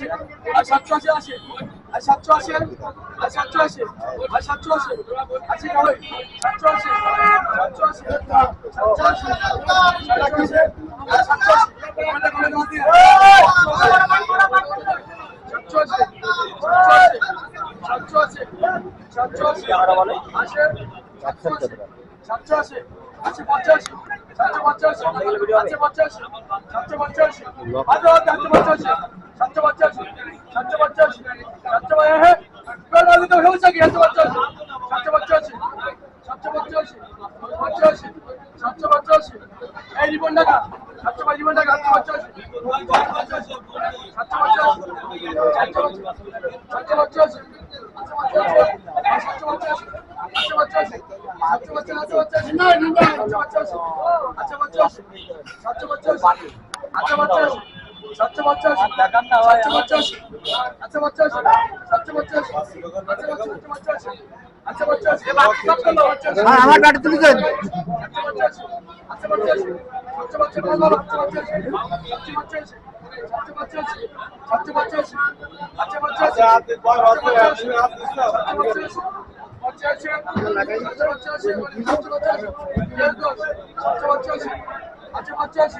আশি আর সাতশো আশি আশি আর সাতশো আশি আর সাতশো আশি আর সাতশো আশি আশি নব্বই সাতশো আশি সাতশো আশি সাতশো আশি সাতশো আশি সাতশো আশি সাতশো আশি সাতশো আশি সাতশো আশি আসে সাতশো আশি আশি পঞ্চাশি সাতশো পঞ্চাশি সাতশো পঞ্চাশি সাতশো পঞ্চাশি সাতশো পঞ্চাশি সাতশো পঞ্চাশি সাতশো পঞ্চাশি সাতশো হ্যাঁ হয়েছে কি সাতশো পঞ্চাশি সাতশো পঞ্চাশি সাতশো পঞ্চাশি পঞ্চাশি সাতশো পঞ্চাশি এই রিবন টাকা সাতশো পাঁচ রিবন টাকা সাতশো পঞ্চাশি সাতশো পঞ্চাশি সাতশো পঞ্চাশি সাতশো পঞ্চাশি সাতশো পঞ্চাশি সাতশো পঞ্চাশি সাতশো পঞ্চাশি সাতশো পঞ্চাশি সাতশো পঞ্চাশি সাতশো পঞ্চাশি সাতশো পঞ্চাশি সাতশো পঞ্চাশি সাতশো পঞ্চাশি সাতশো পঞ্চাশি সাতশো পঞ্চাশি সাতশো পঞ্চাশি আমার ব্যাট তুলে দেন পঞ্চাশি Watch us.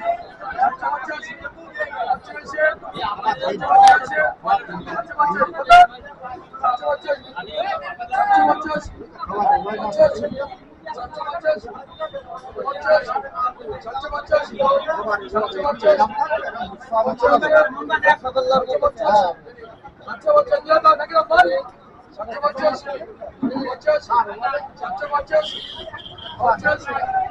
Watch us.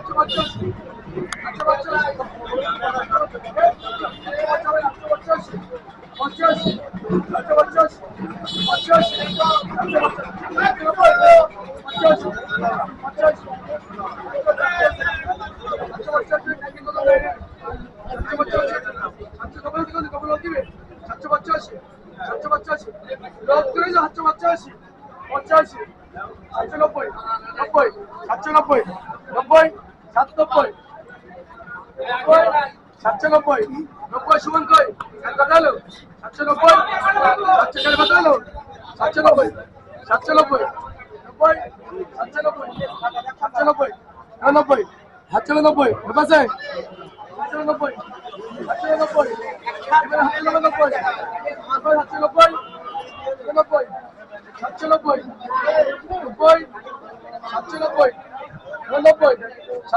পঞ্চাশি পঞ্চাশি সাতশো নব্বই নব্বই সাতশো নব্বই নব্বই সাত নব্বই। নব্বই সাতশো নব্বই নব্বই সুমন কই? কথা হলো? সাতশো নব্বই সাতশো কালে কথা হলো? সাতশো নব্বই সাতশো নব্বই। নব্বই সাতশো নব্বই সাতশো নব্বই নব্বই সাতশো নব্বই আছে? সাতশো নব্বই সাতশো নব্বই সাতশো নব্বই সাতশো নব্বই সাতশো নব্বই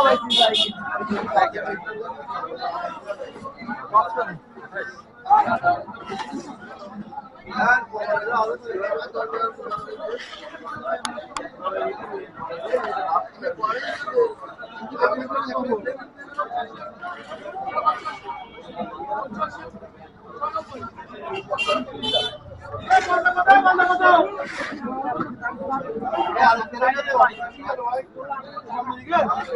fala esses aí. Good.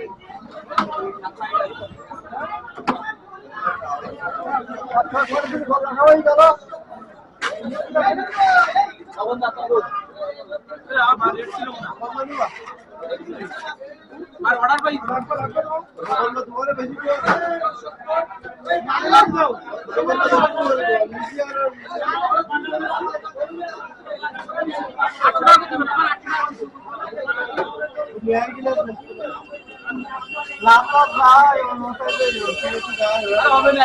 আর অর্ডার পাই টাকা আরে হবে না